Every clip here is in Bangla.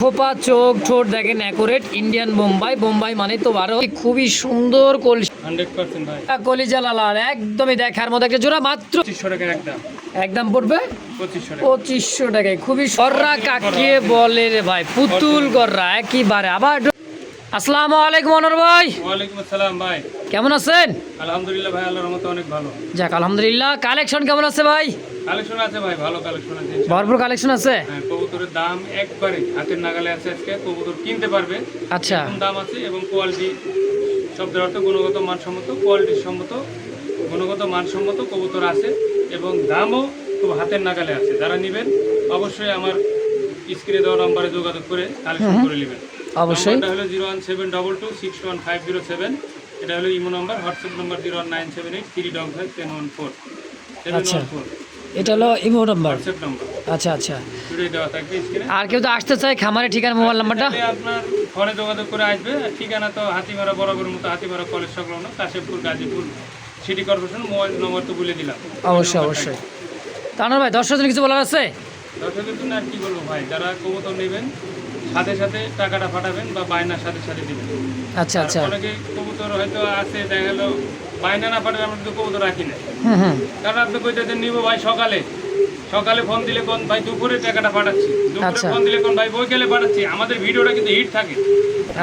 খোপা চোখ ঠোঁট দেখেন অ্যাকুরেট ইন্ডিয়ান বোম্বাই বোম্বাই মানে তো আরও খুবই সুন্দর কলসি হান্ড্রেড কলিজা একদমই দেখার মতো একটা জোড়া মাত্র একদম। পড়বে? পঁচিশশো টাকা। পঁচিশশো টাকায়। খুবই সররা কাকিয়ে বলে রে ভাই পুতুল গররা একইবারে আবার আসসালামু আলাইকুম অনর ভাই। ওয়ালাইকুম আসসালাম ভাই। কেমন আছেন? আলহামদুলিল্লাহ ভাই আল্লাহর মতো অনেক ভালো। যাক আলহামদুলিল্লাহ। কালেকশন কেমন আছে ভাই? কালেকশন আছে ভাই ভালো কালেকশন আছে ভরপুর কালেকশন আছে? হ্যাঁ কবুতরের দাম একবারে হাতের নাগালে আছে আজকে। কবুতর কিনতে পারবে। আচ্ছা। দাম আছে এবং কোয়ালিটি শব্দের অর্থ গুণগত মানসম্মত কোয়ালিটি সম্মত গুণগত মানসম্মত কবুতর আছে এবং দামও খুব হাতের নাগালে আছে। যারা নেবেন অবশ্যই আমার স্ক্রিনে দেওয়া নম্বরে যোগাযোগ করে কালেকশন করে নেবেন। অবশ্যই। নাম্বারটা হলো zero one seven double two six one five zero seven. এটা হলো imo number WhatsApp number zero one nine seven eight three double five ten one four. আচ্ছা। এটা হলো ইমো নাম্বার? আচ্ছা আচ্ছা। আর কেউ তো আসতে চায় খামারে ঠিকানা মোবাইল নাম্বারটা? আপনার ফোনে যোগাযোগ করে আসবে। ঠিকানা তো হাতিমারা বরাবর মতো হাতিমারা কলেজ সংলগ্ন Kashimpur Gazipur city corporation mobile number তো বলে দিলাম। অবশ্যই অবশ্যই। তানোর ভাই দর্শক জন্য কিছু বলার আছে? দর্শকের জন্য আর কি বলব ভাই যারা কবুতর নেবেন সাথে সাথে টাকাটা পাঠাবেন বা বায়নার সাথে সাথে দিবেন। আচ্ছা আচ্ছা। অনেকে কবুতর হয়তো আছে দেখা গেল বায়না না পাঠালে আমরা কিন্তু কবুতর রাখি না। কারণ আপনি কইতেছেন নিব ভাই সকালে। সকালে ফোন দিলে কোন ভাই দুপুরে টাকাটা পাঠাচ্ছি। দুপুরে আচ্ছা। ফোন দিলে কোন ভাই বইকালে পাঠাচ্ছি। আমাদের ভিডিওটা কিন্তু হিট থাকে।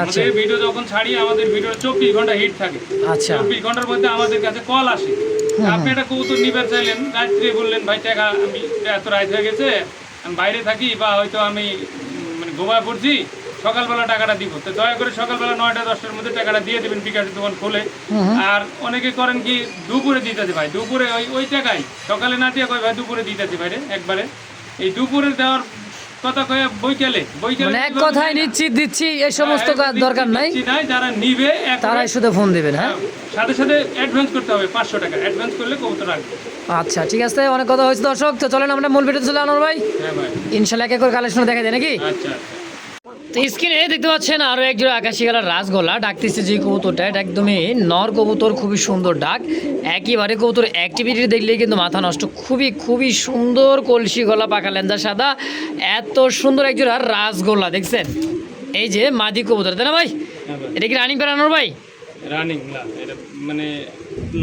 আচ্ছা। আমাদের ভিডিও যখন ছাড়ি আমাদের ভিডিও চব্বিশ ঘণ্টা হিট থাকে। আচ্ছা। চব্বিশ ঘণ্টার মধ্যে আমাদের কাছে কল আসে। আপনি একটা কবুতর নিবার চাইলেন রাত্রে বললেন ভাই টাকা আমি এত রাত হয়ে গেছে আমি বাইরে থাকি বা হয়তো আমি ঘুমায় পড়ছি সকালবেলা টাকাটা দিব। তো দয়া করে সকালবেলা নয়টা দশটার মধ্যে টাকাটা দিয়ে দেবেন বিকাশের দোকান খুলে। আর অনেকে করেন কি দুপুরে দিতেছে ভাই দুপুরে ওই ওই টাকাই। সকালে না দিয়ে কয় ভাই দুপুরে দিতেছে ভাই রে, একবারে। এই দুপুরে দেওয়ার কথা কয়ে মানে এক কথায় হয় নিশ্চিত দিচ্ছি এই সমস্ত হ্যাঁ, কাজ দরকার নাই। যারা নিবে তারাই শুধু ফোন দেবেন হ্যাঁ? সাথে সাথে অ্যাডভান্স করতে হবে পাঁচশো টাকা। অ্যাডভান্স করলে কবুতর রাখবে। আচ্ছা ঠিক আছে অনেক কথা হয়েছে দর্শক। তো চলেন আমরা মূল ভিডিও চলে আনোর ভাই। হ্যাঁ ইনশাল্লাহ এক এক করে কালেকশন দেখা যায় নাকি? আচ্ছা। তো স্ক্রিনে দেখতে পাচ্ছেন আরও এক জোড়া আকাশি কালার রাসগোলা ডাকতেছে যে কবুতরটা এটা একদমই নর কবুতর খুবই সুন্দর ডাক। একইবারে কবুতর অ্যাক্টিভিটি দেখলেই কিন্তু মাথা নষ্ট। খুবই খুবই সুন্দর কলসি গলা পাকা লেন্দা সাদা। এত সুন্দর এক জোড়া রাসগোলা দেখছেন? এই যে মাদি কবুতর তাই না ভাই? এটা কি রানিং পেরানোর ভাই? রানিং না এটা মানে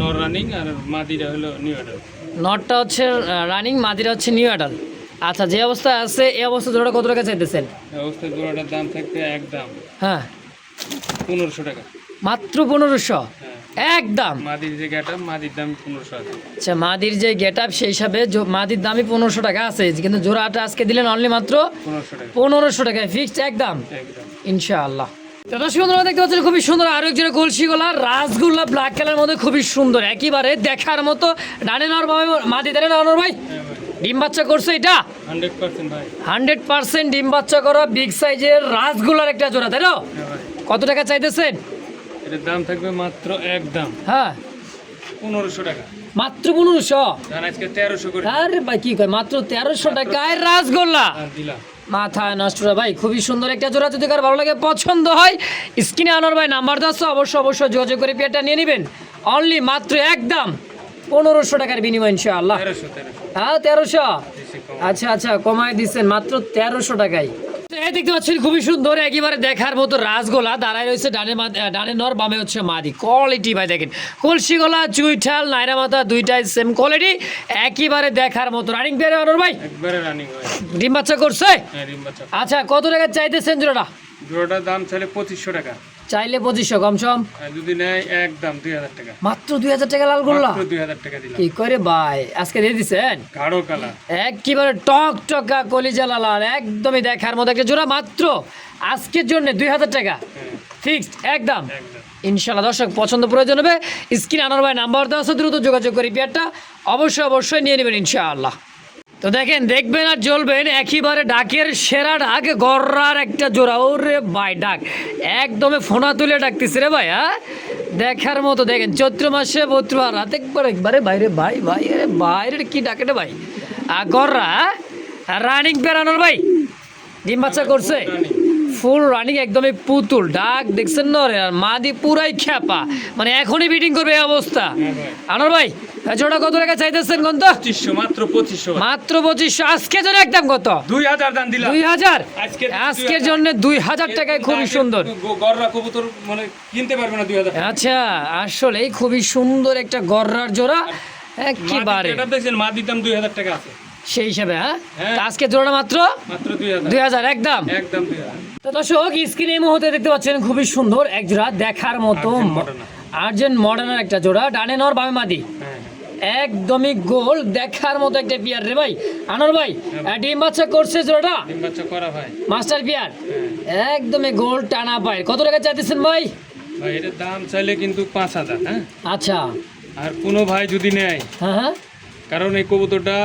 নর রানিং আর মাদিরা হলো নিউ অর্ডার নটটা হচ্ছে রানিং মাদিরা হচ্ছে নিউ অ্যাডাল আচ্ছা যে অবস্থা আছে এই অবস্থা জোড়াটা কত টাকা চাইতেছেন? অবস্থায় জোড়াটার দাম থাকবে একদম। হ্যাঁ। পনেরোশো টাকা। মাত্র পনেরোশো? হ্যাঁ। একদম। মাদির যে গাটা মাদির দাম পনেরোশো আচ্ছা মাদির যে গেট আপ সেই হিসাবে মাদির দামই পনেরোশো টাকা আছে। কিন্তু জোড়াটা আজকে দিলেন অনলি মাত্র পনেরোশো টাকা। পনেরোশো টাকায় ফিক্সড একদম। ইনশাআল্লাহ। দর্শক বন্ধুরা দেখতে পাচ্ছেন খুবই সুন্দর আরও একজনের কলসি গোলা রাসগোল্লা ব্ল্যাক কালার মধ্যে খুবই সুন্দর। একেবারে দেখার মতো ডানে নর ভাই মাদি দেনে না অনর ভাই। হ্যাঁ ভাই। ডিম বাচ্চা করছে এটা? হান্ড্রেড পার্সেন্ট ডিম বাচ্চা করা বিগ সাইজের রাসগোল্লার একটা জোড়া তাই না হ্যাঁ কত টাকা চাইতেছেন? এটার দাম থাকবে মাত্র একদম হ্যাঁ। পনেরোশো টাকা। মাত্র পনেরোশো? আরে ভাই কি কয় মাত্র তেরোশো টাকায় রাসগোল্লা? নষ্ট ভাই খুবই সুন্দর একটা জোড়া যদি কার ভালো লাগে পছন্দ হয় স্ক্রিনে আনোর ভাই নাম্বার দাস অবশ্যই অবশ্যই যোগাযোগ করে পেয়ারটা নিয়ে নেবেন। অনলি মাত্র একদম পনেরোশো টাকার বিনিময় ইনশাআল্লাহ। হ্যাঁ তেরোশো? আচ্ছা আচ্ছা কমায় দিচ্ছেন মাত্র তেরোশো টাকায়। এই দেখতে পাচ্ছেন খুবই সুন্দর একেবারে দেখার মতো রাসগোলা। দাঁড়ায় রয়েছে ডানে ডানে নর বামে হচ্ছে মাদি। কোয়ালিটি ভাই দেখেন। কলসি গলা চুইঠাল নাইরা মাথা দুইটাই সেম কোয়ালিটি একেবারে দেখার মতো। রানিং পেয়ারে আনোর ভাই? ডিম বাচ্চা করছে? হ্যাঁ আচ্ছা কত টাকা চাইতেছেন জোড়াটা? জোড়াটার দাম চাইলে পঁচিশশো টাকা। চাইলে পঁচিশশো কম সম। আর যদি নেয় একদম দুই হাজার টাকা। মাত্র দুই হাজার টাকা লাল গোল্লা দুই হাজার টাকা দিলাম। কি করে ভাই? আজকে দিয়ে দিচ্ছেন গাঢ় কালা একেবারে টক টকা কলিজা লাল একদমই দেখার মতো একটা জোড়া মাত্র। আজকের জন্য দুই হাজার টাকা। হ্যাঁ। ফিক্সড একদম ইনশাল্লাহ দর্শক পছন্দ প্রয়োজন হবে। স্ক্রিন আনার ভাই নাম্বার দেওয়া আছে দ্রুত যোগাযোগ করি পেয়ারটা অবশ্যই অবশ্যই নিয়ে নেবেন ইনশাআল্লাহ। তো দেখেন, দেখবেন আর জ্বলবেন একইবারে ডাকের সেরা ডাক, গররার একটা জোড়া। ওরে ভাই, ডাক। একদমে ফোনা তুলে ডাকতেছে রে ভাই হ্যাঁ? দেখার মতো, দেখেন, চৈত্র মাসে বত্র রাত, একবার, একবারে বাইরে ভাই ভাই আরে বাইরে কি ডাকে রে ভাই? আর গররা রানিং পেরানোর ভাই, ডিম বাচ্চা করছে? ফুল রানিং একদমই পুতুল। ডাক দেখছেন না রে? আর মাদি পুরাই খ্যাপা। মানে এখনই বিটিং করবে এই অবস্থা। হ্যাঁ ভাই আনোর ভাই জোড়া কত টাকা চাইতেছেন কোন তো? পঁচিশশো মাত্র পঁচিশশো। মাত্র পঁচিশশো। আজকে জন্য একদম কত? দুই হাজার দাম দিলাম। দুই হাজার? আজকে আজকের জন্য দুই হাজার টাকায় খুবই সুন্দর। গররা কবুতর মানে কিনতে পারবে না দুই হাজার আচ্ছা আসলেই খুবই সুন্দর একটা গররার জোড়া। একেবারে। এটা দেখছেন মা দিতাম দুই হাজার টাকা আছে। সেই হিসাবে হ্যাঁ? হ্যাঁ। আজকে জোড়া মাত্র? মাত্র দুই হাজার। একদম। একদম তো দর্শক স্ক্রিনে এই মুহূর্তে দেখতে পাচ্ছেন খুবই সুন্দর এক জোড়া দেখার মতো। আর্জেন্ট মডার্নের একটা। জোড়া। ডানে নর বামে মাদি। হ্যাঁ। একদমই গোল দেখার মতো একটা পিয়ার রে ভাই। আনোর ভাই আহ, ডিম বাচ্চা করছে জোড়াটা? ডিম বাচ্চা করা ভাই। মাস্টার পিয়ার হ্যাঁ। একদমই গোল টানা পায় কত টাকা চাইতেছেন ভাই? ভাই এটার দাম চাইলে কিন্তু পাঁচ হাজার হ্যাঁ? আচ্ছা। আর কোনো ভাই যদি নেয় হ্যাঁ হ্যাঁ। কারণ এই কবুতরটা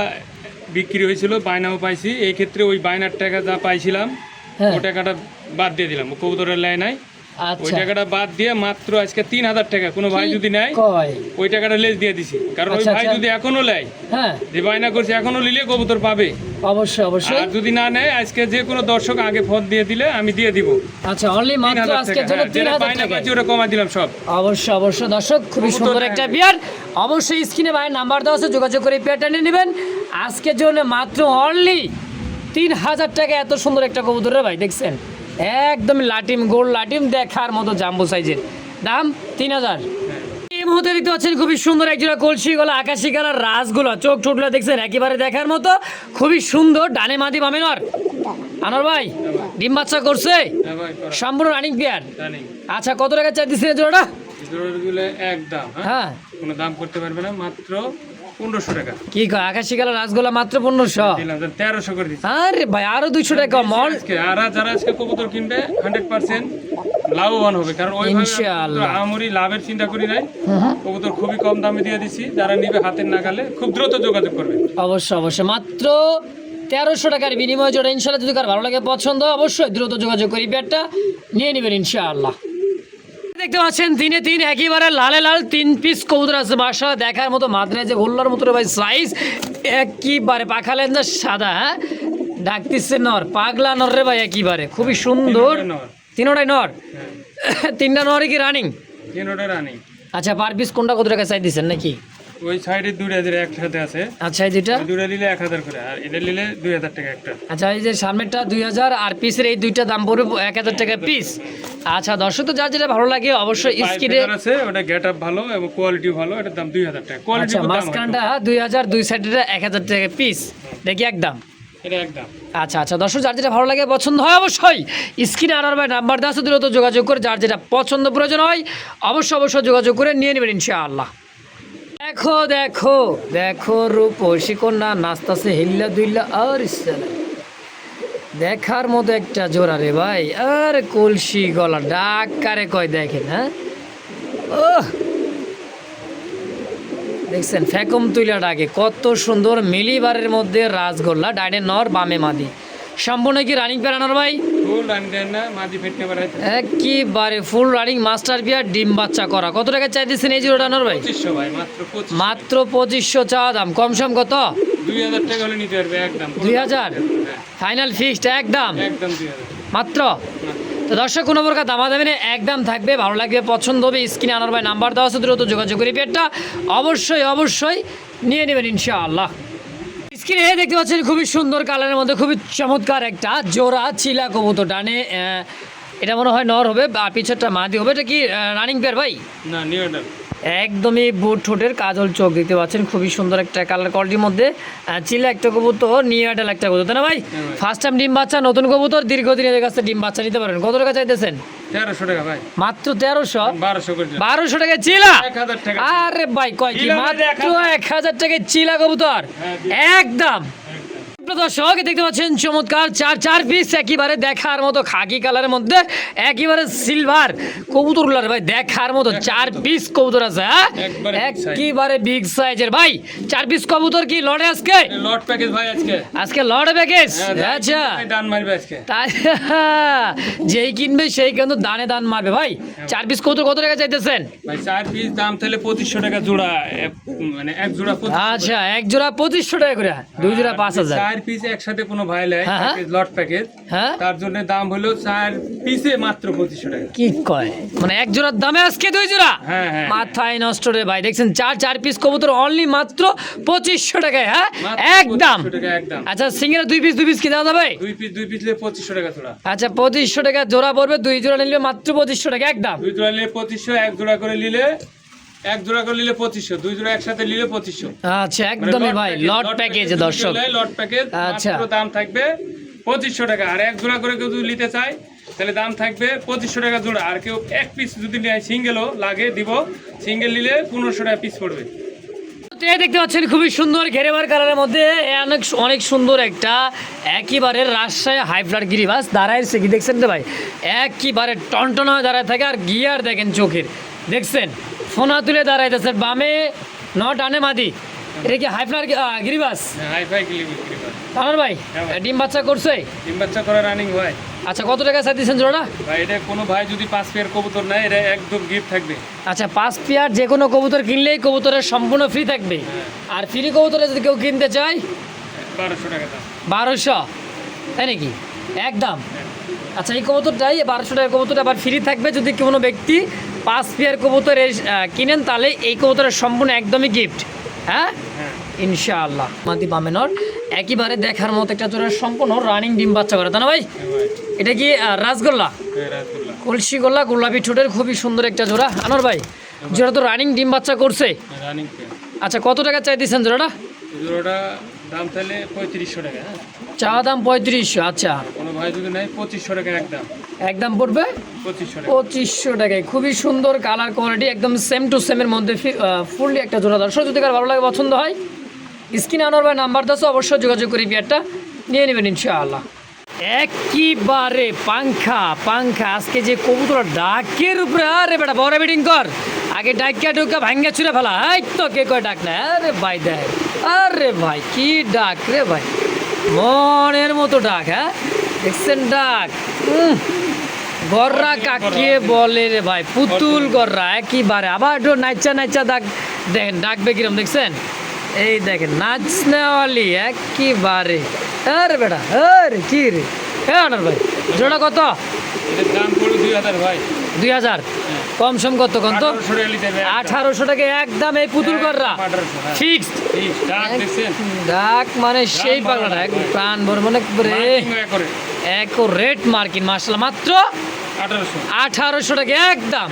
বিক্রি হয়েছিল বায়নাও পাইছি। এই ক্ষেত্রে ওই বায়নার টাকা যা পাইছিলাম হ্যাঁ। ও টাকাটা বাদ দিয়ে দিলাম কবুতরের লাই নাই। ওই আচ্ছা। টাকাটা বাদ দিয়ে মাত্র আজকে তিন হাজার টাকা কোনো ভাই যদি নেয় ওই টাকাটা লেজ দিয়ে দিছি। কারণ ওই আচ্ছা, ভাই আচ্ছা। যদি এখনও নেয় হ্যাঁ। যে বায়না করছে এখনও নিলে কবুতর পাবে। অবশ্যই অবশ্যই। আর যদি না নেয় আজকে যে কোনো দর্শক আগে ফোন দিয়ে দিলে আমি দিয়ে দিব। আচ্ছা অনলি মাত্র টাকা। জন্য হ্যাঁ, তিন যেটা হাজার বায়না টাকা। পাইছি ওটা কমা দিলাম সব। অবশ্যই অবশ্যই। দর্শক খুবই সুন্দর হ্যাঁ। একটা বিয়ার অবশ্যই স্ক্রিনে ভাইয়ের নাম্বার দেওয়া আছে যোগাযোগ করে পেয়ারটা নিয়ে নেবেন। আজকের জন্য মাত্র অনলি তিন হাজার টাকা এত সুন্দর একটা কবুতর রে ভাই দেখছেন? একদম লাটিম গোল লাটিম দেখার মতো জাম্বো সাইজের। দাম তিন হাজার এই মুহূর্তে দেখতে পাচ্ছেন খুবই সুন্দর একজোড়া কলসি গলা আকাশি কালার রাসগুলো চোখ ছোটগুলো দেখছেন একেবারে দেখার মতো খুবই সুন্দর ডানে মাদি বামে নর আনোর ভাই ডিম বাচ্চা করছে? হ্যাঁ সম্পূর্ণ রানিং পেয়ার আচ্ছা কত টাকা চাই দিচ্ছেন জোড়াটা? হ্যাঁ? হ্যাঁ। কোনো দাম করতে পারবে না মাত্র পনেরোশো টাকা। কি কয় আকাশি কালার রাসগোলা মাত্র পনেরোশো? দিলাম তেরোশো করে দিচ্ছি আরে ভাই আরও দুইশো টাকা মল। আর যারা আজকে কবুতর কিনবে হান্ড্রেড পার্সেন্ট লাভবান হবে। কারণ ওই ইনশাআল্লাহ। আমরি লাভের চিন্তা করি নাই। কবুতর খুবই কম দামে দিয়ে দিছি। যারা নিবে হাতের নাগালে খুব দ্রুত যোগাযোগ করবে। অবশ্যই অবশ্যই। মাত্র তেরোশো টাকার বিনিময়ে জোড়া ইনশাল্লাহ যদি কার ভালো লাগে পছন্দ অবশ্যই দ্রুত যোগাযোগ করি। ব্যাটটা নিয়ে নেবেন ইনশাআল্লাহ। দেখতে পাচ্ছেন দিনে দিন একেবারে লালে লাল তিন পিস কবুতর আছে। বাসা দেখার মতো মাদ্রাজ যে গোল্লার মতো ভাই সাইজ একেবারে পাখা না সাদা ডাকতিছে নর পাগলা নর রে ভাই একেবারে। খুবই সুন্দর। তিনটাই নর। নর? হ্যাঁ তিনটা নরই কি রানিং তিনোটা রানিং আচ্ছা পার পিস কোনটা কত টাকা চাই দিচ্ছেন নাকি? ওই সাইডে দুইটা একসাথে আছে। আচ্ছা এই দুইটা? দুইটা নিলে এক হাজার করে আর এটা নিলে দুই হাজার টাকা একটা। আচ্ছা এই যে সামনেরটা দুই হাজার আর পিসের এই দুইটা দাম পড়বে এক হাজার টাকা পিস আচ্ছা দর্শক তো যার যেটা ভালো লাগে অবশ্যই ফেদার আছে ওটা গেট আপ ভালো এবং কোয়ালিটি ভালো এটার দাম দুই হাজার টাকা। কোয়ালিটি আচ্ছা দাম মাঝখানটা দুই হাজার দুই সাইডের এক হাজার টাকা পিস দেখি একদম আচ্ছা আচ্ছা দর্শক যার যেটা ভালো লাগে পছন্দ হয় অবশ্যই স্ক্রিনে আর ভাই নাম্বার দেওয়া দ্রুত যোগাযোগ করে যার যেটা পছন্দ প্রয়োজন হয় অবশ্যই অবশ্যই যোগাযোগ করে নিয়ে নেবেন ইনশাআল্লাহ। দেখো দেখো দেখো রূপসী কন্যা নাচতাছে হিল্লা দুইল্লা আর দেখার মতো একটা জোড়া রে ভাই। আর কলসি গলা ডাক কারে কয় দেখেন হ্যাঁ? দেখছেন, ফ্যাকম তুইলা ডাকে। কত সুন্দর মিলিবারের মধ্যে রাজগোল্লা ডাইনে নর বামে মাদি। সম্পূর্ণ কি রানিং প্যারানোর ভাই? ফুল একেবারে ফুল রানিং মাস্টার বিয়ার ডিম বাচ্চা করা। কত টাকা চাইতেছেন এই জিরোটা আনোর ভাই? মাত্র পঁচিশশো। চা দাম। কম সম কত? দুই হাজার হ্যাঁ, ফাইনাল ফিক্সড একদম? হাজার। মাত্র? তো দর্শক কোনো প্রকার দামা দামি একদম থাকবে ভালো লাগবে পছন্দ হবে স্ক্রিনে আনার ভাই নাম্বার দেওয়া আছে দ্রুত যোগাযোগ করি পেটটা। অবশ্যই অবশ্যই নিয়ে নেবেন ইনশাআল্লাহ। স্ক্রিনে দেখতে পাচ্ছেন খুবই সুন্দর কালারের মধ্যে, খুবই চমৎকার একটা জোড়া চিলা কবুতর। ডানে এটা মনে হয় নর হবে আর পিছেরটা মাদি হবে। এটা কি রানিং পেয়ার ভাই? না নিউ একদমই বুট ঠোঁটের কাজল চোখ দেখতে পাচ্ছেন। খুবই সুন্দর একটা কালার কোয়ালিটির মধ্যে চিলা একটা কবুতর আডাল একটা কবুতর তাই না ভাই? হ্যাঁ ফার্স্ট টাইম ডিম বাচ্চা নতুন কবুতর দীর্ঘদিন এদের কাছে ডিম বাচ্চা নিতে পারেন। কত টাকা চাইতেছেন? তেরোশো টাকা ভাই। মাত্র তেরোশো? বারোশো টাকা চিলা? আরে ভাই কয় কি? মানে মাত্র এক হাজার। চিলা কবুতর? হ্যাঁ, একদম। প্রিয় দর্শক দেখতে পাচ্ছেন চমৎকার চার চার পিস একেবারে দেখার মতো খাকি কালারের মধ্যে একেবারে সিলভার কবুতরগুলার ভাই দেখার মতো চার পিস কবুতর আছে হ্যাঁ? একবারে বিগ সাইজের ভাই চার পিস কবুতর কি লড়ে আজকে? লট প্যাকেজ ভাই আজকে। আজকে লড়ে প্যাকেজ? হ্যাঁ, আচ্ছা। ডান মারবে আজকে। তাই যেই কিনবে সেই কিন্তু দানে দান মারবে। ভাই চার পিস কত কত টাকা চাইতেছেন? ভাই চার পিস দাম তাহলে পঁচিশশো টাকা জোড়া মানে এক জোড়া আচ্ছা এক জোড়া পঁচিশশো টাকা করে দুই জোড়া পাঁচ হাজার। পিস একসাথে কোনো ভাই হ্যাঁ, হ্যাঁ। লট প্যাকেজ হ্যাঁ। তার জন্য দাম হলো চার পিসে মাত্র পঁচিশশো টাকা। কি কয়? মানে এক জোড়ার দামে আজকে দুই জোড়া? হ্যাঁ হ্যাঁ। মাথায় নষ্ট রে ভাই দেখছেন চার চার পিস কবুতর অনলি মাত্র পঁচিশশো টাকায় হ্যাঁ? একদম। 2500 টাকা একদম। আচ্ছা সিঙ্গেল দুই পিস দুই পিস কি দেওয়া যাবে? দুই পিস দুই পিস নিলে পঁচিশশো টাকা জোড়া। আচ্ছা পঁচিশশো টাকা জোড়া পড়বে দুই জোড়া নিলে মাত্র পঁচিশশো টাকা একদম। দুই জোড়া নিলে পঁচিশশো এক জোড়া করে নিলে এক জোড়া করে নিলে পঁচিশশো দুই জোড়া একসাথে নিলে পঁচিশশো। আচ্ছা একদমই ভাই লট প্যাকেজ দর্শক। লট প্যাকেজ আচ্ছা। দাম থাকবে পঁচিশশো টাকা। আর এক জোড়া করে কেউ যদি নিতে চায় তাহলে দাম থাকবে পঁচিশশো টাকা জোড়া। আর কেউ এক পিস যদি নেয় সিঙ্গেলও লাগে দিব। সিঙ্গেল নিলে পনেরোশো টাকা পিস পড়বে। দেখতে পাচ্ছেন খুবই সুন্দর ঘেরেবার কালারের মধ্যে অনেক অনেক সুন্দর একটা একেবারে রাজশাহী হাইফ্লার গিরিবাস দাঁড়াইছে। কি দেখছেন তো ভাই? একেবারে টনটন হয়ে দাঁড়ায় থাকে আর গিয়ার দেখেন চোখের। দেখছেন? ফোনা তুলে দাঁড়াইতেছে বামে ন টানে মাদি। এটা কি হাইফ্লার গিরিবাস? বিক্রি করে তানোর ভাই হ্যাঁ ডিম বাচ্চা করছে? ডিম বাচ্চা করা রানিং হয় আচ্ছা কত টাকা চাই দিচ্ছেন জোড়া? ভাই এটা কোনো ভাই যদি পাঁচ পেয়ার কবুতর নেয় এটা একদম গিফট থাকবে। আচ্ছা পাঁচ পেয়ার যে কোনো কবুতর কিনলেই কবুতরের সম্পূর্ণ ফ্রি থাকবে। আর ফ্রি কবুতরে যদি কেউ কিনতে চায়? বারোশো টাকা বারোশো। তাই নাকি? একদম। আচ্ছা এই কবুতরটাই বারোশো টাকার কবুতরটা আবার ফ্রি থাকবে যদি কোনো ব্যক্তি পাঁচ পেয়ার কবুতর কিনেন তাহলে এই কবুতরের সম্পূর্ণ একদমই গিফট হ্যাঁ? হ্যাঁ ইনশাআল্লাহ। মাদি বামেনর একইবারে দেখার মতো একটা জোড়া সম্পূর্ণ রানিং ডিম বাচ্চা করে। তা না ভাই হ্যাঁ এটা কি আহ, রাসগোল্লা? হ্যাঁ কলসি গোল্লা গোলাপি ঠোঁটের খুবই সুন্দর একটা জোড়া। আনোর ভাই জোড়া তো রানিং ডিম বাচ্চা করছে। আচ্ছা কত টাকা চাই দিচ্ছেন জোড়াটা? জোড়াটা দাম তাহলে পঁয়ত্রিশশো টাকা চাওয়া দাম পঁয়ত্রিশশো আচ্ছা। কোনো ভাই যদি নেয় পঁচিশশো টাকা একদম একদম পড়বে? পঁচিশশো টাকায়। খুবই সুন্দর কালার কোয়ালিটি একদম সেম টু সেমের মধ্যে ফুললি একটা জোড়া দর্শক যদি কার ভালো লাগে পছন্দ হয়? স্ক্রিন আনার বা নাম্বার দাস অবশ্যই যোগাযোগ করি বিয়ারটা নিয়ে নেবেন ইনশাআল্লাহ। একেবারে পাংখা পাংখা আজকে যে কবুতর ডাকের উপরে আরে বেটা বড় বিডিং কর। আগে ডাকিয়া ঢুকা ভাঙ্গা ছুড়ে ফেলা। এই তো কে কয় ডাক না আরে ভাই দেখ আরে ভাই কি ডাক রে ভাই। মনের মতো ডাক হ্যাঁ? দেখছেন ডাক। গররা কাকিয়ে বলে রে ভাই? পুতুল গররা একইবারে আবার একটু নাচা নাচা ডাক দেখেন ডাকবে কিরম দেখছেন? এই দেখেন নাচনেওয়ালি একইবারে আরে বেটা আরে কি রে? হ্যাঁ ভাই। জোড়া কত? দুই হাজার ভাই। দুই হাজার। কম সম কত কম তো? আঠারোশো টাকা একদম এই পুতুল কররা। আঠারোশো হ্যাঁ। ফিক্সড। ডাক মানে সেই পাগলাটা এক প্রাণ ভর মনে হয়ে করে এক রেট মার্কিন মাসাল মাত্র আঠারোশো। টাকা একদম।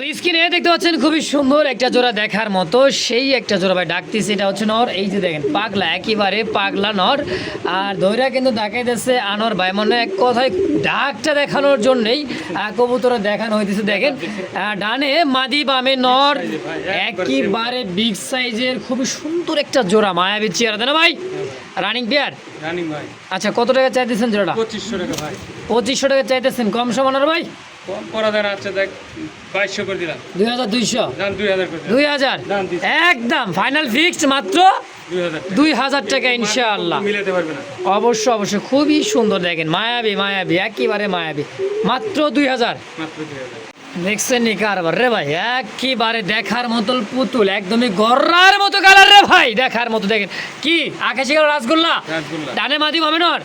তো স্ক্রিনে দেখতে পাচ্ছেন খুবই সুন্দর একটা জোড়া দেখার মতো সেই একটা জোড়া ভাই ডাকতেছে এটা হচ্ছে নর। এই যে দেখেন পাগলা একেবারে পাগলা নর। আর ধৈরা কিন্তু দেখাইতেছে আনর ভাই মনে এক কথায় ডাকটা দেখানোর জন্যই কবুতর দেখানো হইতেছে দেখেন। ডানে মাদি বামে নর একেবারে বিগ সাইজের খুবই সুন্দর একটা জোড়া মায়াবী চেয়ার না ভাই? রানিং পেয়ার রানিং ভাই। আচ্ছা কত টাকা চাইতেছেন জোড়াটা? পঁচিশশো টাকা ভাই। পঁচিশশো টাকা চাইতেছেন কম সমানোর ভাই? কম করা দেন আচ্ছা দেখ বাইশশো করে দিলাম। দুই হাজার দুইশো? দাম দুই হাজার করে দুই হাজার? একদম ফাইনাল ফিক্সড মাত্র দুই হাজার টাকা। দুই হাজার টাকা ইনশাআল্লাহ। মিলাতে পারবে না। অবশ্য অবশ্যই খুবই সুন্দর দেখেন মায়াবী মায়াবী একেবারে মায়াবী। মাত্র দুই হাজার? মাত্র দুই হাজার। দেখছেন নি কারবার রে ভাই একেবারে দেখার মতো পুতুল একদমই গররার মতো কালার রে ভাই দেখার মতো দেখেন। কি আকাশি কালার রাসগোল্লা? রাসগোল্লা। ডানে মাদি মামেনর?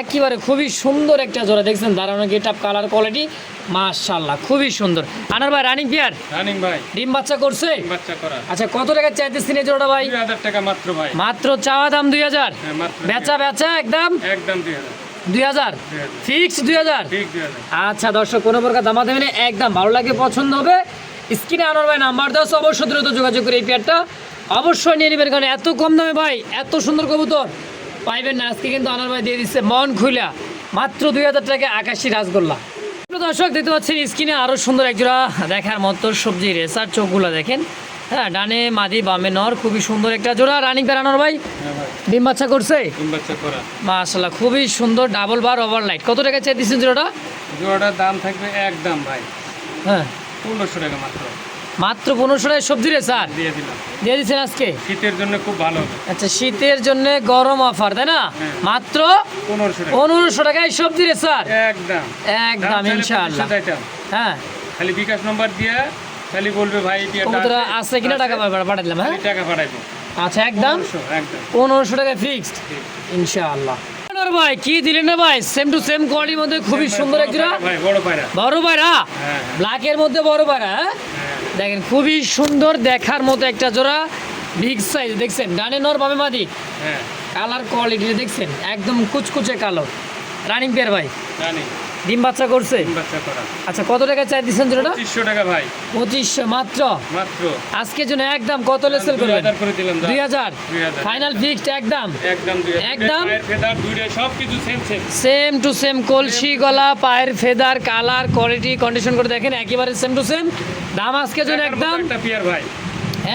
একেবারে খুবই সুন্দর একটা জোড়া দেখছেন? দাঁড়ানো গেট আপ কালার কোয়ালিটি মাশাল্লাহ খুবই সুন্দর। আনার ভাই রানিং পিয়ার রানিং ভাই। ডিম বাচ্চা করছে? বাচ্চা করা। আচ্ছা কত টাকা চাইতেছেন এই জোড়াটা ভাই? দুই হাজার টাকা মাত্র ভাই। মাত্র চাওয়া দাম দুই হাজার? হ্যাঁ মাত্র বেচা বেচা একদম? একদম দুই হাজার। দুই হাজার? ফিক্স দুই হাজার? আচ্ছা দর্শক কোনো প্রকার দামা দেবেন একদম ভালো লাগে পছন্দ হবে। স্ক্রিনে আনার ভাই নাম্বার দাও অবশ্যই দ্রুত যোগাযোগ করে এই পেয়ারটা অবশ্যই নিয়ে নেবেন কারণ এত কম দামে ভাই এত সুন্দর কবুতর। পাইবেন না আজকে কিন্তু আনার ভাই দিয়ে দিচ্ছে মন খুলা মাত্র দুই হাজার টাকা আকাশি রাসগোল্লা। প্রিয় দর্শক দেখতে পাচ্ছেন স্ক্রিনে আরও সুন্দর একজোড়া দেখার মতো সবজি রেসার চোখগুলো দেখেন। হ্যাঁ ডানে মাদি বামে নর খুবই সুন্দর একটা জোড়া। রানিং বেড়ানোর ভাই? হ্যাঁ ভাই। ডিম বাচ্চা করছে? মাশাল্লাহ খুবই সুন্দর ডাবল বার ওভার লাইট কত টাকা চাই দিচ্ছেন জোড়াটা? জোড়াটার দাম থাকবে একদম ভাই। হ্যাঁ। পনেরোশো টাকা মাত্র। মাত্র পনেরোশো টাকায় সবজি রে স্যার। দিয়ে দিলাম। দিয়ে দিচ্ছেন আজকে? শীতের জন্য খুব ভালো আচ্ছা শীতের জন্য গরম অফার তাই না? হ্যাঁ। মাত্র পনেরোশো টাকা। পনেরোশো টাকায় সবজি রে স্যার। একদম। একদম ইনশাআল্লাহ। হ্যাঁ। খালি বিকাশ নম্বর দিয়ে খালি বলবে ভাই কবুতরা আছে, কিনা টাকা পাঠাই দিলাম হ্যাঁ? টাকা পাঠাইবো। আচ্ছা একদম। পনেরোশো টাকা ফিক্সড ইনশাআল্লাহ। আনোয়ার ভাই কি দিলেন না ভাই? সেম টু সেম কোয়ালিটির মধ্যে খুবই সুন্দর এক জোড়া ভাই বড় পায়রা। হ্যাঁ। ব্ল্যাকের মধ্যে বড় পায়রা হ্যাঁ? হ্যাঁ। দেখেন খুবই সুন্দর দেখার মতো একটা জোড়া। বিগ সাইজ দেখছেন? ডানে নর বামে মাদি। হ্যাঁ। কালার কোয়ালিটি দেখছেন? একদম কুচকুচে কালো। রানিং পেয়ার ভাই। জানি ডিম বাচ্চা করছে? বাচ্চা করা। আচ্ছা কত টাকা চাই দিচ্ছেন জোড়াটা? পঁচিশশো টাকা ভাই। পঁচিশশো মাত্র? মাত্র। আজকের জন্য একদম কত লেসেল করবেন? করে দিলাম দুই হাজার? ফাইনাল ফিক্সড একদম? একদম সব কিছু same same same to same কলসি গলা পায়ের ফেদার কালার কোয়ালিটি কন্ডিশন করে দেখেন একেবারে সেম টু সেম দাম আজকের জন্য একদম ভাই।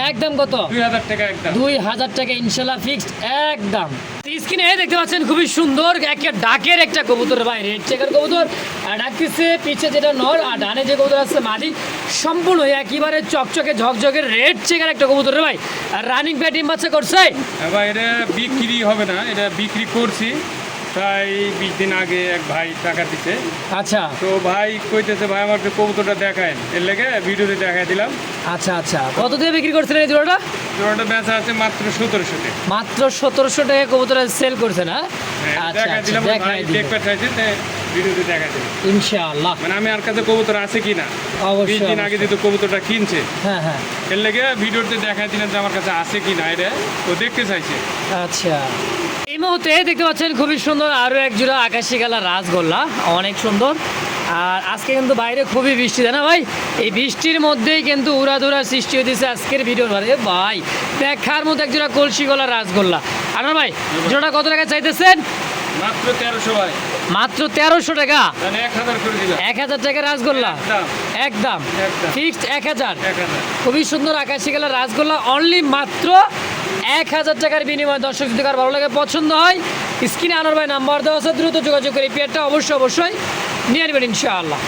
একদম কত? দুই হাজার টাকা একদম দুই হাজার টাকা ইনশাল্লাহ ফিক্সড একদম স্ক্রিনে দেখতে পাচ্ছেন খুবই সুন্দর একটা ডাকের একটা কবুতর ভাই রেড চেকার কবুতর। আর ডাকতেছে পিছে যেটা নর আর ডানে যে কবুতর আছে মাদি সম্পূর্ণ একেবারে চকচকে ঝকঝকে রেড চেকার একটা কবুতর ভাই। আর রানিং ডিম বাচ্চা করছে। এবার এটা বিক্রি হবে না এটা বিক্রি করছি। প্রায় বিশ দিন আগে এক ভাই টাকা দিতে আচ্ছা। তো ভাই কইতেছে ভাই আমাকে কবুতরটা দেখায় এর লেগে ভিডিওতে দেখাই দিলাম। আচ্ছা আচ্ছা। কত দিয়ে বিক্রি করছিলেন এই জোড়াটা? জোড়াটা বেচা আছে মাত্র সতেরোশোতে মাত্র সতেরোশো টাকা কবুতর সেল করছে না? আচ্ছা দেখাই আচ্ছা দিলাম ভাই দিবেন। দেখতে চাইছে ভিডিওতে দেখাই দিলাম। ইনশাআল্লাহ। মানে আমি আর কাছে কবুতর আছে কি না বিশ অবশ্যই দিন আগে যেহেতু কবুতরটা কিনছে হ্যাঁ হ্যাঁ। এর লেগে ভিডিওতে দেখাই দিলাম যে আমার কাছে আছে কি না এটা ও দেখতে চাইছে। আচ্ছা। এই মুহূর্তে দেখতে পাচ্ছেন খুবই সুন্দর আরও এক জোড়া আকাশি কালার রাসগোল্লা অনেক সুন্দর। আর আজকে কিন্তু বাইরে খুবই বৃষ্টি তাই না ভাই? এই বৃষ্টির মধ্যেই কিন্তু উড়াধুরা সৃষ্টি হয়েছে আজকের ভিডিওর বারে। ভাই দেখার মতো এক জোড়া কলসি গলা রাসগোল্লা। আনার ভাই জোড়াটা কত টাকা চাইতেছেন? মাত্র তেরোশো ভাই। মাত্র তেরোশো টাকা? এক হাজার টাকা রাসগোল্লা? একদম। ফিক্সড এক হাজার। খুবই সুন্দর আকাশি কালার রাসগোল্লা অনলি মাত্র এক হাজার টাকার বিনিময়ে দর্শক যদি কার ভালো লাগে পছন্দ হয় স্ক্রিনে আনার ভাই নাম্বার দেওয়া আছে দ্রুত যোগাযোগ করে পেয়ারটা অবশ্যই অবশ্যই নিয়ে নেবেন ইনশাআল্লাহ।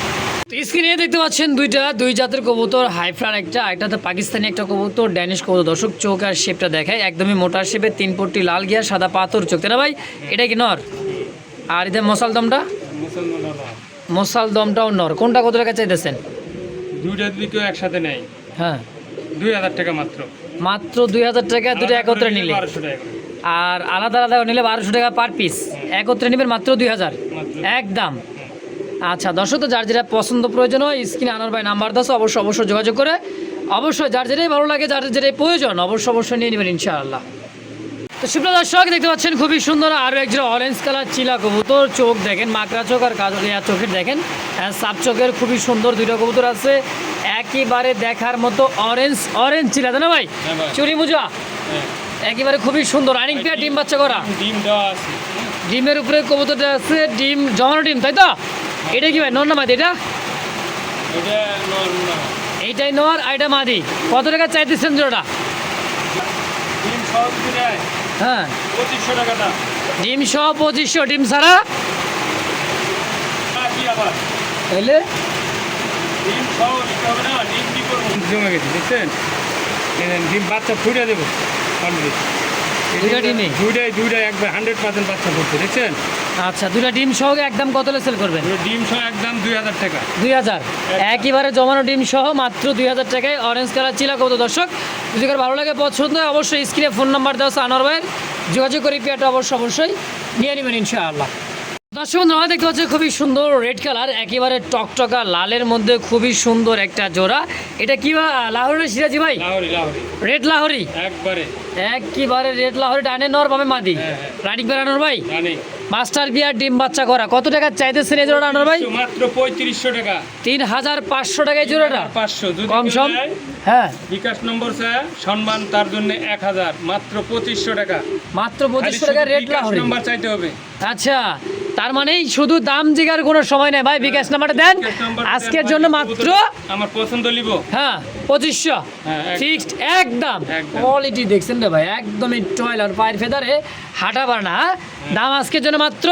তো স্ক্রিনে দেখতে পাচ্ছেন দুইটা দুই জাতের কবুতর হাইফ্রার একটা একটাতে পাকিস্তানি একটা কবুতর ড্যানিশ কবুতর। দর্শক চোখ আর শেপটা দেখায় একদমই মোটা শেপে তিন পট্টি লাল গিয়া সাদা পাথর চোখ তাই না ভাই? এটা কি নর? আর এদের মশাল দমটা? মশাল দমটাও নর। কোনটা কত টাকা চাইতেছেন? দুইটা যদি কেউ একসাথে নেয়। হ্যাঁ। দুই হাজার টাকা মাত্র। মাত্র দুই হাজার টাকা দুটো একত্রে নিলে। আর আলাদা আলাদা নিলে বারোশো টাকা পার পিস একত্রে নেবেন মাত্র দুই হাজার। একদম। আচ্ছা দর্শক তো যার যেটা পছন্দ প্রয়োজন হয় স্ক্রিনে আনার ভাই নাম্বার দাস অবশ্যই অবশ্যই যোগাযোগ করে। অবশ্যই যার যেটাই ভালো লাগে যার যেটাই প্রয়োজন অবশ্যই অবশ্যই নিয়ে নেবেন ইনশাআল্লাহ। তো সুপ্রিয় দর্শক দেখতে পাচ্ছেন খুবই সুন্দর আরও একজন অরেঞ্জ কালার চিলা কবুতর। চোখ দেখেন মাকড়া চোখ আর কাজলিয়া চোখের দেখেন। হ্যাঁ, সাপ চোখের খুবই সুন্দর দুইটা কবুতর আছে। একেবারে দেখার মতো অরেঞ্জ অরেঞ্জ ছিল না ভাই? হ্যাঁ চুরি মুজা হ্যাঁ। একেবারে খুবই সুন্দর। রানিং পেয়ার ডিম বাচ্চা করা? ডিম দেওয়া আছে। ডিমের উপরে কবুতরটা আছে ডিম জমানো ডিম তাই তো? এটা কি ভাই নর না মাদি এটা? এইটাই নর আর এটা মাদি। কত টাকা চাইতেছেন জোড়া ডিম সহ যদি হ্যাঁ। ডিম সহ পঁচিশশো ডিম ছাড়া? তাইলে? ডিম সহ নিতে হবে না ডিম কি করব জমে গেছে দেখছেন ডিম বাচ্চা ফুটে দেবো অলরেডি? দুইটাই দুইটাই একবার হান্ড্রেড পার্সেন্ট বাচ্চা ফুটছে দেখছেন? আচ্ছা দুটা ডিম সহ একদম কত সেল করবেন? ডিম সহ একদম দুই হাজার টাকা। দুই হাজার? একেবারে জমানো ডিম সহ মাত্র দুই হাজার টাকায় অরেঞ্জ কালার চিলা কত দর্শক? যদি ভালো লাগে পছন্দ হয় অবশ্যই স্ক্রিনে ফোন নাম্বার দেওয়া আছে আনোয়ার ভাইয়ের। যোগাযোগ করে অবশ্যই অবশ্যই নিয়ে নেবেন ইনশাআল্লাহ। দর্শক আমরা দেখতে পাচ্ছি খুবই সুন্দর রেড কালার একেবারে টকটকা লালের মধ্যে খুবই সুন্দর একটা জোড়া। এটা কি লাহোরের সিরাজি ভাই? রেড লাহোরি। একবারে। একেবারে রেড লাহোরি ডানে নর বামে মাদি। হ্যাঁ, হ্যাঁ। রানিক বেড়ানোর ভাই? মাস্টার বিয়ার ডিম বাচ্চা করা। কত টাকা চাইতেছেন এই জোড়াটা আনোয়ার ভাই? মাত্র পঁয়ত্রিশশো টাকা। তিন হাজার পাঁচশো টাকা এই জোড়াটা। পাঁচশো কম সম হ্যাঁ। বিকাশ নম্বর স্যার সম্মান তার জন্য এক হাজার মাত্র পঁচিশশো টাকা। মাত্র পঁচিশশো টাকা রেট নাম্বার চাইতে হবে। আচ্ছা তার মানেই শুধু দাম জিগার কোনো সময় নেই। ভাই বিকাশ নাম্বারটা দেন। আজকের জন্য মাত্র আমার পছন্দ লিব। হ্যাঁ পঁচিশশো। হ্যাঁ, ফিক্সড একদম। কোয়ালিটি দেখছেন রে ভাই একদমই টয়লার পায়ের ফেদারে হাঁটা পার না হ্যাঁ? দাম আজকের জন্য মাত্র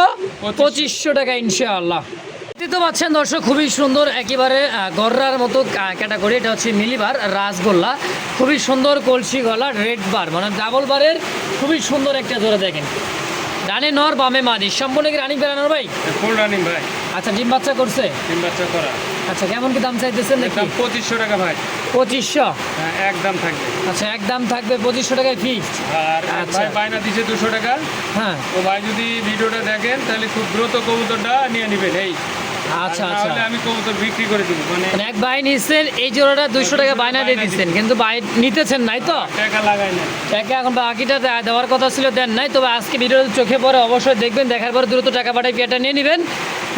পঁচিশশো টাকা ইনশাআল্লাহ। দেখতে তো পাচ্ছেন দর্শক খুবই সুন্দর একেবারে গররার মতো ক্যাটাগরি এটা হচ্ছে মিলিবার রাসগোল্লা। খুবই সুন্দর কলসি গলা রেড বার। মানে ডাবল বারের খুবই সুন্দর একটা জোড়া দেখেন। ডানে নর বামে মাদি। সম্পূর্ণ কি রানিং বেড়ানোর ভাই? ফুল রানিং ভাই আচ্ছা ডিম বাচ্চা করছে? তিন বাচ্চা করা। আচ্ছা কেমন কি দাম চাইতেছেন দাম পঁচিশশো টাকা ভাই। পঁচিশশো? হ্যাঁ, একদম থাকবে। আচ্ছা একদম থাকবে পঁচিশশো টাকায় ফিক্সড আর আচ্ছা। ভাই বায়না দিছে দুশো টাকা। হ্যাঁ। তো ভাই যদি ভিডিওটা দেখেন তাহলে খুব দ্রুত কবুতরটা নিয়ে নেবেন এই। আচ্ছা আচ্ছা। আমি কবুতর বিক্রি করে দিব মানে মানে এক এই জোড়াটা টাকা বায়না দিয়ে দিচ্ছেন কিন্তু বাই নিতেছেন নাই তো? টাকা লাগাই না টাকা এখন বাকিটা দেওয়ার কথা ছিল দেন নাই তবে আজকে ভিডিও চোখে পরে অবশ্যই দেখবেন দেখার পরে দ্রুত টাকা পাঠাই পেয়ারটা নিয়ে নেবেন।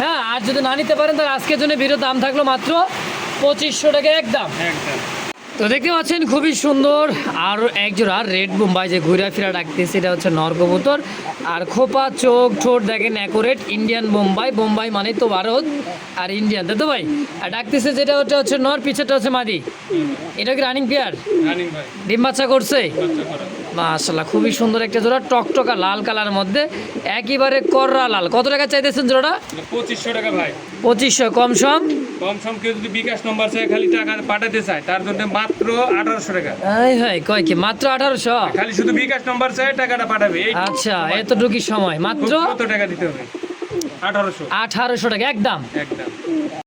হ্যাঁ আর যদি না নিতে পারেন তাহলে আজকের জন্য ভিডিও দাম থাকল মাত্র পঁচিশশো টাকা একদম। একদম। তো দেখতে পাচ্ছেন খুবই সুন্দর আর এক জোড়া রেড বোম্বাই যে ঘুরা ফিরা ডাকতেছে এটা হচ্ছে নর কবুতর। আর খোপা চোখ ঠোঁট দেখেন অ্যাকোরেট ইন্ডিয়ান বোম্বাই বোম্বাই মানে তো ভারত আর ইন্ডিয়ান তো ভাই? আর ডাকতেছে যেটা ওটা হচ্ছে নর পিছেরটা হচ্ছে মাদি। এটা কি রানিং পেয়ার ডিম বাচ্চা করছে? মাশাল্লাহ খুবই সুন্দর একটা জোড়া টকটকা লাল কালার মধ্যে একেবারে কররা লাল। কত টাকা চাইতেছেন জোড়াটা? পঁচিশশো টাকা ভাই। পঁচিশশো কম সম? কম সম কেউ যদি বিকাশ নম্বর চায় খালি টাকা পাঠাতে চায় তার জন্য মাত্র আঠারোশো টাকা। এই হয় কয় কি মাত্র আঠারোশো? খালি শুধু বিকাশ নম্বর চাই টাকাটা পাঠাবে। আচ্ছা এতটুকু সময় মাত্র? কত টাকা দিতে হবে? আঠারোশো। আঠারোশো টাকা একদম। একদম।